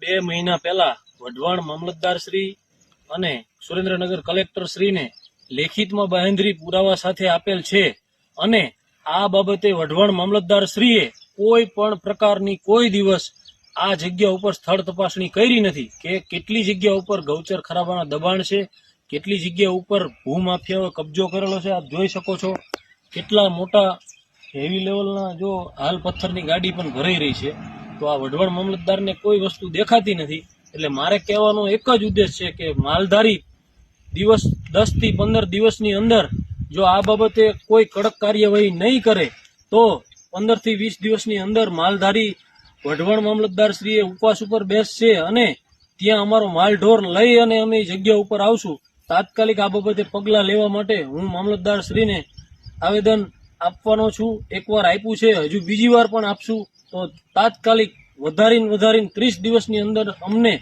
બે મહિના પહેલા વઢવાણ મામલતદાર શ્રી અને સુરેન્દ્રનગર કલેક્ટર શ્રીને લેખિતમાં બાહેંધરી પુરાવા સાથે આપેલ છે અને આ બાબતે વઢવાણ મામલતદાર શ્રીએ કોઈ પણ પ્રકારની કોઈ દિવસ આ જગ્યા ઉપર સ્થળ તપાસણી કરી નથી કે કેટલી જગ્યા ઉપર ગૌચર ખરાબાના દબાણ છે, કેટલી જગ્યા ઉપર ભૂમાફિયાઓએ કબજો કરેલો છે, આપ જોઈ શકો છો. કેટલા મોટા હેવી લેવલના જો હાલ પથ્થરની ગાડી પણ ભરાઈ રહી છે. તો આ વઢવાણ મામલતદારને કોઈ વસ્તુ દેખાતી નથી. એટલે મારે કહેવાનો એક જ ઉદ્દેશ છે કે માલધારી દિવસ દસથી પંદર દિવસની અંદર જો આ બાબતે કોઈ કડક કાર્યવાહી નહીં કરે, તો પંદરથી વીસ દિવસની અંદર માલધારી વઢવાણ મામલતદાર શ્રીએ ઉપવાસ ઉપર બેસશે અને ત્યાં અમારો માલ ઢોર લઈ અને અમે જગ્યા ઉપર આવશું. તાત્કાલિક આ બાબતે પગલાં લેવા માટે હું મામલતદાર શ્રીને આવેદન આપવાનો છું. એકવાર આપ્યું છે, હજુ બીજી વાર પણ આપશું. તો તાત્કાલિક વધારીને વધારીને ત્રીસ દિવસની અંદર અમને